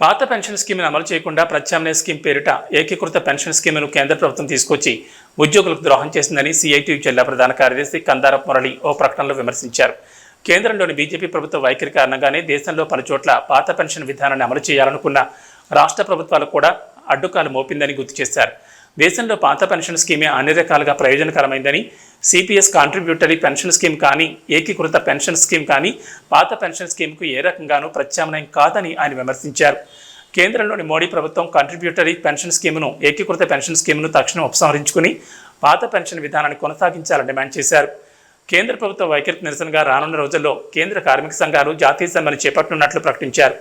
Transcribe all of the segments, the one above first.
పాత పెన్షన్ స్కీమ్ను అమలు చేయకుండా ప్రత్యామ్నాయ స్కీమ్ పేరిట ఏకీకృత పెన్షన్ స్కీమ్ను కేంద్ర ప్రభుత్వం తీసుకొచ్చి ఉద్యోగులకు ద్రోహం చేసిందని సిఐటి జిల్లా ప్రధాన కార్యదర్శి కందారప్ మురళి ఓ ప్రకటనలో విమర్శించారు. కేంద్రంలోని బీజేపీ ప్రభుత్వ వైఖరి కారణంగానే దేశంలో పలుచోట్ల పాత పెన్షన్ విధానాన్ని అమలు చేయాలనుకున్న రాష్ట్ర ప్రభుత్వాలు కూడా అడ్డుకాలు మోపిందని గుర్తు చేశారు. దేశంలో పాత పెన్షన్ స్కీమే అన్ని రకాలుగా ప్రయోజనకరమైందని సిపిఎస్ కాంట్రిబ్యూటరీ పెన్షన్ స్కీమ్ కానీ ఏకీకృత పెన్షన్ స్కీమ్ కానీ పాత పెన్షన్ స్కీమ్కు ఏ రకంగానూ ప్రత్యామ్నాయం కాదని ఆయన విమర్శించారు. కేంద్రంలోని మోడీ ప్రభుత్వం కాంట్రిబ్యూటరీ పెన్షన్ స్కీమ్ను ఏకీకృత పెన్షన్ స్కీమ్ను తక్షణం ఉపసంహరించుకుని పాత పెన్షన్ విధానాన్ని కొనసాగించాలని డిమాండ్ చేశారు. కేంద్ర ప్రభుత్వ వైఖరికి నిరసనగా రానున్న రోజుల్లో కేంద్ర కార్మిక సంఘాలు జాతీయ సమ్మెను చేపట్టనున్నట్లు ప్రకటించారు.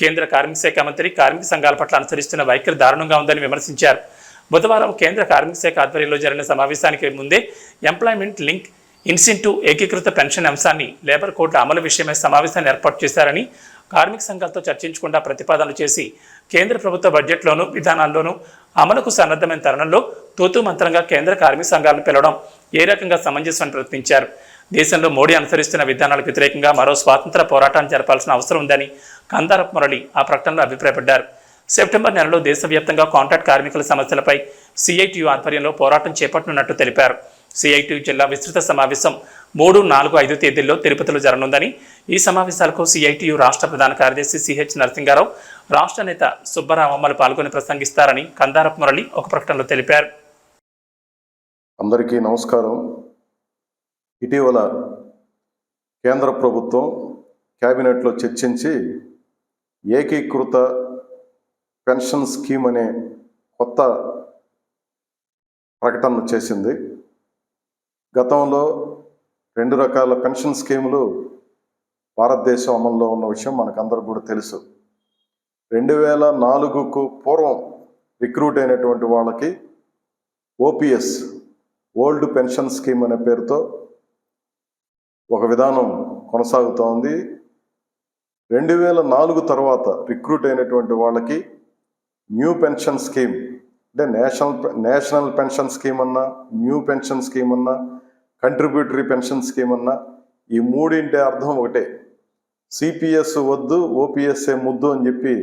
కేంద్ర కార్మిక శాఖ మంత్రి కార్మిక సంఘాల పట్ల అనుసరిస్తున్న వైఖరి దారుణంగా ఉందని విమర్శించారు. బుధవారం కేంద్ర కార్మిక శాఖ ఆధ్వర్యంలో జరిగిన సమావేశానికి ముందే ఎంప్లాయ్మెంట్ లింక్ ఇన్సెంటివ్ ఏకీకృత పెన్షన్ అంశాన్ని లేబర్ కోడ్ల అమలు విషయమై సమావేశాన్ని ఏర్పాటు చేశారని కార్మిక సంఘాలతో చర్చించకుండా ప్రతిపాదనలు చేసి కేంద్ర ప్రభుత్వ బడ్జెట్లోనూ విధానాల్లోనూ అమలుకు సన్నద్ధమైన తరుణంలో తూతూ మంత్రంగా కేంద్ర కార్మిక సంఘాలను పిలవడం ఏ రకంగా సమంజసమని ప్రశ్నించారు. దేశంలో మోడీ అనుసరిస్తున్న విధానాలకు వ్యతిరేకంగా మరో స్వాతంత్ర పోరాటాన్ని జరపాల్సిన అవసరం ఉందని కందారప్ మురళి ఆ ప్రకటనలో అభిప్రాయపడ్డారు. సెప్టెంబర్ నెలలో దేశవ్యాప్తంగా కాంట్రాక్ట్ కార్మికుల సమస్యలపై సిఐటియు ఆధ్వర్యంలో పోరాటం చేపట్టనున్నట్టు తెలిపారు. సిఐటియు జిల్లా విస్తృత సమావేశం మూడు నాలుగు ఐదు తేదీల్లో తిరుపతిలో జరగనుందని ఈ సమావేశాలకు సిఐటియు రాష్ట్ర ప్రధాన కార్యదర్శి సిహెచ్ నరసింగారావు రాష్ట్ర నేత సుబ్బరామమ్మలు పాల్గొని ప్రసంగిస్తారని కందారపు మురళి ఒక ప్రకటనలో తెలిపారు. అందరికీ నమస్కారం. ఇటీవల కేంద్ర ప్రభుత్వం క్యాబినెట్లో చర్చించి ఏకీకృత పెన్షన్ స్కీమ్ అనే కొత్త ప్రకటన చేసింది. గతంలో రెండు రకాల పెన్షన్ స్కీములు భారతదేశం అమల్లో ఉన్న విషయం మనకందరూ కూడా తెలుసు. రెండు వేల నాలుగుకు పూర్వం రిక్రూట్ అయినటువంటి వాళ్ళకి ఓపీఎస్ ఓల్డ్ పెన్షన్ స్కీమ్ అనే పేరుతో ఒక విధానం కొనసాగుతోంది. రెండు వేల నాలుగు తర్వాత రిక్రూట్ అయినటువంటి వాళ్ళకి న్యూ పెన్షన్ స్కీమ్. అంటే నేషనల్ నేషనల్ పెన్షన్ స్కీమ్ అన్నా న్యూ పెన్షన్ స్కీమ్ అన్నా కంట్రిబ్యూటరీ పెన్షన్ స్కీమ్ అన్నా ఈ మూడింటి అర్థం ఒకటే. సిపిఎస్ వద్దు ఓపీఎస్ఏ ముద్దు అని చెప్పి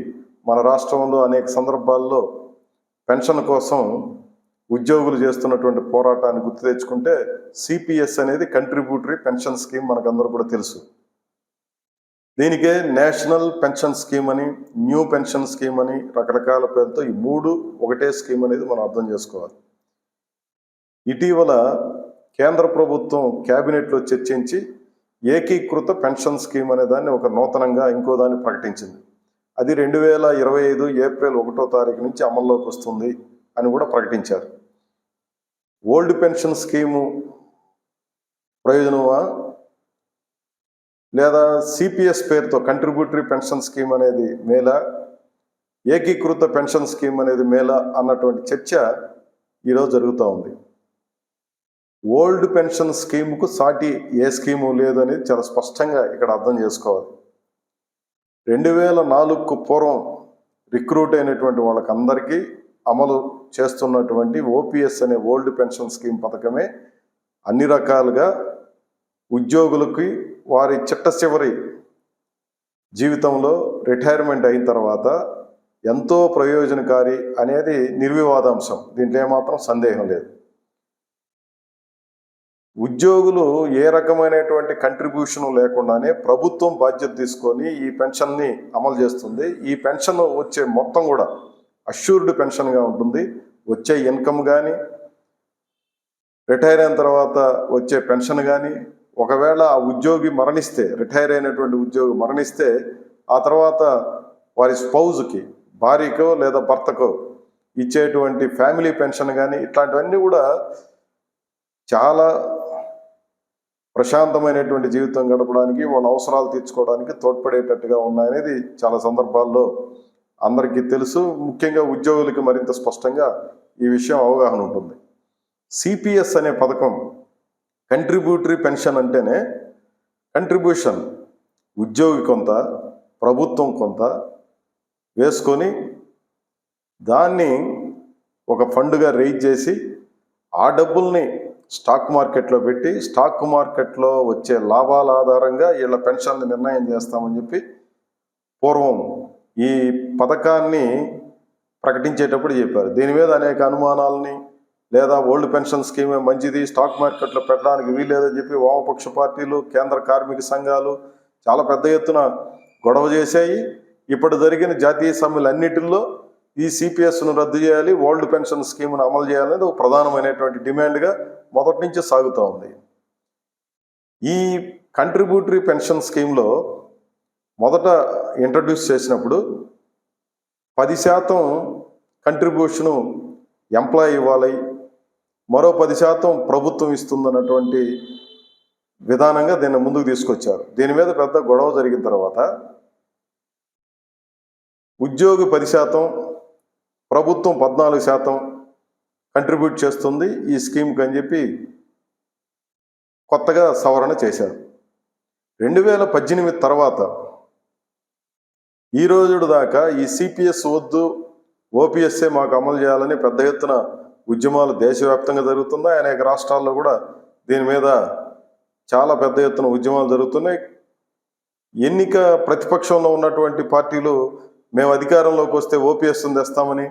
మన రాష్ట్రంలో అనేక సందర్భాల్లో పెన్షన్ కోసం ఉద్యోగులు చేస్తున్నటువంటి పోరాటాన్ని గుర్తు తెచ్చుకుంటే సిపిఎస్ అనేది కంట్రిబ్యూటరీ పెన్షన్ స్కీమ్ మనకందరూ కూడా తెలుసు. దీనికే నేషనల్ పెన్షన్ స్కీమ్ అని న్యూ పెన్షన్ స్కీమ్ అని రకరకాల పేరుతో ఈ మూడు ఒకటే స్కీమ్ అనేది మనం అర్థం చేసుకోవాలి. ఇటీవల కేంద్ర ప్రభుత్వం క్యాబినెట్లో చర్చించి ఏకీకృత పెన్షన్ స్కీమ్ అనే దాన్ని ఒక నూతనంగా ఇంకో దాన్ని ప్రకటించింది. అది రెండు వేల ఇరవై ఐదు ఏప్రిల్ ఒకటో తారీఖు నుంచి అమల్లోకి వస్తుంది అని కూడా ప్రకటించారు. ఓల్డ్ పెన్షన్ స్కీము ప్రయోజనమా? లేదా సిపిఎస్ పేరుతో కంట్రిబ్యూటరీ పెన్షన్ స్కీమ్ అనేది మేలా ఏకీకృత పెన్షన్ స్కీమ్ అనేది మేలా అన్నటువంటి చర్చ ఈరోజు జరుగుతూ ఉంది. ఓల్డ్ పెన్షన్ స్కీముకు సాటి ఏ స్కీము లేదు అనేది చాలా స్పష్టంగా ఇక్కడ అర్థం చేసుకోవాలి. రెండు వేల నాలుగుకు పూర్వం రిక్రూట్ అయినటువంటి వాళ్ళకందరికీ అమలు చేస్తున్నటువంటి ఓపీఎస్ అనే ఓల్డ్ పెన్షన్ స్కీమ్ పథకమే అన్ని రకాలుగా ఉద్యోగులకి వారి చిట్ట చివరి జీవితంలో రిటైర్మెంట్ అయిన తర్వాత ఎంతో ప్రయోజనకారి అనేది నిర్వివాదాంశం. దీంట్లో ఏమాత్రం సందేహం లేదు. ఉద్యోగులు ఏ రకమైనటువంటి కంట్రిబ్యూషన్ లేకుండానే ప్రభుత్వం బాధ్యత తీసుకొని ఈ పెన్షన్ని అమలు చేస్తుంది. ఈ పెన్షన్ వచ్చే మొత్తం కూడా అష్యూర్డ్ పెన్షన్గా ఉంటుంది. వచ్చే ఇన్కమ్ కానీ రిటైర్ అయిన తర్వాత వచ్చే పెన్షన్ కానీ ఒకవేళ ఆ ఉద్యోగి మరణిస్తే రిటైర్ అయినటువంటి ఉద్యోగి మరణిస్తే ఆ తర్వాత వారి స్పౌజ్కి భార్యకో లేదా భర్తకో ఇచ్చేటువంటి ఫ్యామిలీ పెన్షన్ కానీ ఇట్లాంటివన్నీ కూడా చాలా ప్రశాంతమైనటువంటి జీవితం గడపడానికి వాళ్ళ అవసరాలు తీర్చుకోవడానికి తోడ్పడేటట్టుగా ఉన్నాయనేది చాలా సందర్భాల్లో అందరికీ తెలుసు. ముఖ్యంగా ఉద్యోగులకి మరింత స్పష్టంగా ఈ విషయం అవగాహన ఉంటుంది. సిపిఎస్ అనే పథకం కంట్రిబ్యూటరీ పెన్షన్ అంటేనే కంట్రిబ్యూషన్ ఉద్యోగి కొంత ప్రభుత్వం కొంత వేసుకొని దాన్ని ఒక ఫండ్గా రైజ్ చేసి ఆ డబ్బుల్ని స్టాక్ మార్కెట్లో పెట్టి స్టాక్ మార్కెట్లో వచ్చే లాభాల ఆధారంగా వీళ్ళ పెన్షన్ని నిర్ణయం చేస్తామని చెప్పి పూర్వం ఈ పథకాన్ని ప్రకటించేటప్పుడు చెప్పారు. దీని మీద అనేక అనుమానాలని లేదా ఓల్డ్ పెన్షన్ స్కీమే మంచిది స్టాక్ మార్కెట్లో పెట్టడానికి వీల్లేదని చెప్పి వామపక్ష పార్టీలు కేంద్ర కార్మిక సంఘాలు చాలా పెద్ద ఎత్తున గొడవ చేశాయి. ఇప్పుడు జరిగిన జాతీయ సమ్మెలు అన్నిటిల్లో ఈ సిపిఎస్ను రద్దు చేయాలి ఓల్డ్ పెన్షన్ స్కీమ్ను అమలు చేయాలనేది ఒక ప్రధానమైనటువంటి డిమాండ్గా మొదటి నుంచి సాగుతూ ఉంది. ఈ కంట్రిబ్యూటరీ పెన్షన్ స్కీమ్లో మొదట ఇంట్రడ్యూస్ చేసినప్పుడు పది శాతం కంట్రిబ్యూషను ఎంప్లాయ్ ఇవ్వాలి మరో పది శాతం ప్రభుత్వం ఇస్తుందన్నటువంటి విధానంగా దీన్ని ముందుకు తీసుకొచ్చారు. దీని మీద పెద్ద గొడవ జరిగిన తర్వాత ఉద్యోగి పది శాతం ప్రభుత్వం పద్నాలుగు శాతం కంట్రిబ్యూట్ చేస్తుంది ఈ స్కీమ్కి అని చెప్పి కొత్తగా సవరణ చేశారు. రెండు వేల పద్దెనిమిది తర్వాత ఈ రోజు దాకా ఈ సిపిఎస్ వద్దు ఓపీఎస్ఏ మాకు అమలు చేయాలని పెద్ద ఎత్తున ఉద్యమాలు దేశవ్యాప్తంగా జరుగుతున్నాయి. అనేక రాష్ట్రాల్లో కూడా దీని మీద చాలా పెద్ద ఎత్తున ఉద్యమాలు జరుగుతున్నాయి. ఎన్నిక ప్రతిపక్షంలో ఉన్నటువంటి పార్టీలు మేము అధికారంలోకి వస్తే ఓపీఎస్ తెస్తామని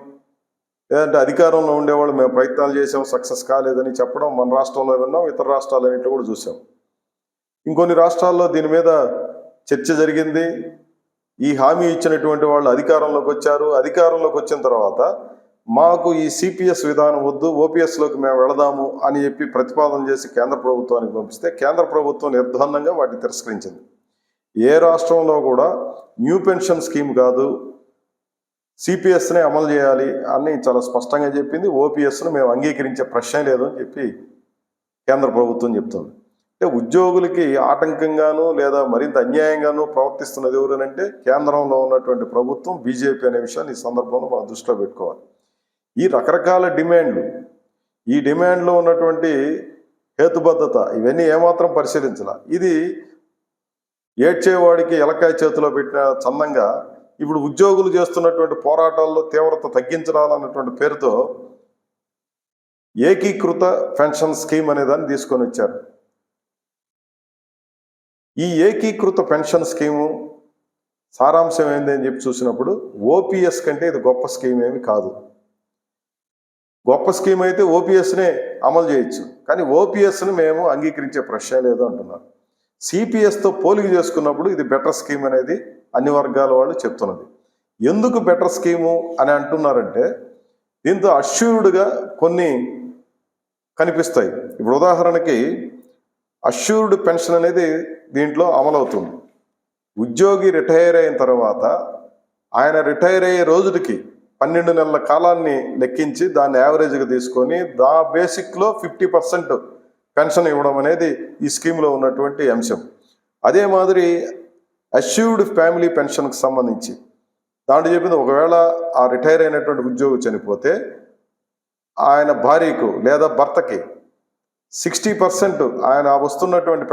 లేదంటే అధికారంలో ఉండేవాళ్ళు మేము ప్రయత్నాలు చేసాం సక్సెస్ కాలేదని చెప్పడం మన రాష్ట్రంలో విన్నాం ఇతర రాష్ట్రాలన్నింటిలో కూడా చూసాం ఇంకొన్ని రాష్ట్రాల్లో దీని మీద చర్చ జరిగింది. ఈ హామీ ఇచ్చినటువంటి వాళ్ళు అధికారంలోకి వచ్చారు. అధికారంలోకి వచ్చిన తర్వాత మాకు ఈ సిపిఎస్ విధానం వద్దు ఓపీఎస్లోకి మేము వెళదాము అని చెప్పి ప్రతిపాదన చేసి కేంద్ర ప్రభుత్వానికి పంపిస్తే కేంద్ర ప్రభుత్వం నిర్బంధంగా వాటిని తిరస్కరించింది. ఏ రాష్ట్రంలో కూడా న్యూ పెన్షన్ స్కీమ్ కాదు సిపిఎస్నే అమలు చేయాలి అని చాలా స్పష్టంగా చెప్పింది. ఓపీఎస్ను మేము అంగీకరించే ప్రశ్నే లేదు అని చెప్పి కేంద్ర ప్రభుత్వం చెప్తుంది. అంటే ఉద్యోగులకి ఆటంకంగాను లేదా మరింత అన్యాయంగాను ప్రవర్తిస్తున్నది ఎవరనంటే కేంద్రంలో ఉన్నటువంటి ప్రభుత్వం బీజేపీ అనే విషయాన్ని ఈ సందర్భంలో మనం దృష్టిలో పెట్టుకోవాలి. ఈ రకరకాల డిమాండ్లు ఈ డిమాండ్లో ఉన్నటువంటి హేతుబద్ధత ఇవన్నీ ఏమాత్రం పరిశీలించాల. ఇది ఏడ్చేవాడికి ఎలకాయ చేతిలో పెట్టిన చందంగా ఇప్పుడు ఉద్యోగులు చేస్తున్నటువంటి పోరాటాల్లో తీవ్రత తగ్గించడాలన్నటువంటి పేరుతో ఏకీకృత పెన్షన్ స్కీమ్ అనే దాన్ని తీసుకొని వచ్చారు. ఈ ఏకీకృత పెన్షన్ స్కీము సారాంశం ఏంది అని చెప్పి చూసినప్పుడు ఓపీఎస్ కంటే ఇది గొప్ప స్కీమ్ ఏమి కాదు. గొప్ప స్కీమ్ అయితే ఓపీఎస్నే అమలు చేయొచ్చు. కానీ ఓపీఎస్ని మేము అంగీకరించే ప్రశ్న లేదు అంటున్నారు. సిపిఎస్తో పోలిక చేసుకున్నప్పుడు ఇది బెటర్ స్కీమ్ అనేది అన్ని వర్గాల వాళ్ళు చెప్తున్నది. ఎందుకు బెటర్ స్కీము అని అంటున్నారంటే దీంతో అష్యూర్డ్గా కొన్ని కనిపిస్తాయి. ఇప్పుడు ఉదాహరణకి అష్యూర్డ్ పెన్షన్ అనేది దీంట్లో అమలవుతుంది. ఉద్యోగి రిటైర్ అయిన తర్వాత ఆయన రిటైర్ అయ్యే రోజుకి పన్నెండు నెలల కాలాన్ని లెక్కించి దాన్ని యావరేజ్గా తీసుకొని దా బేసిక్లో ఫిఫ్టీ పర్సెంట్ పెన్షన్ ఇవ్వడం అనేది ఈ స్కీమ్లో ఉన్నటువంటి అంశం. అదే మాదిరి అష్యూర్డ్ ఫ్యామిలీ పెన్షన్కి సంబంధించి దాంట్లో చెప్పింది ఒకవేళ ఆ రిటైర్ అయినటువంటి ఉద్యోగి చనిపోతే ఆయన భార్యకు లేదా భర్తకి సిక్స్టీ పర్సెంట్ ఆయన వస్తున్నటువంటి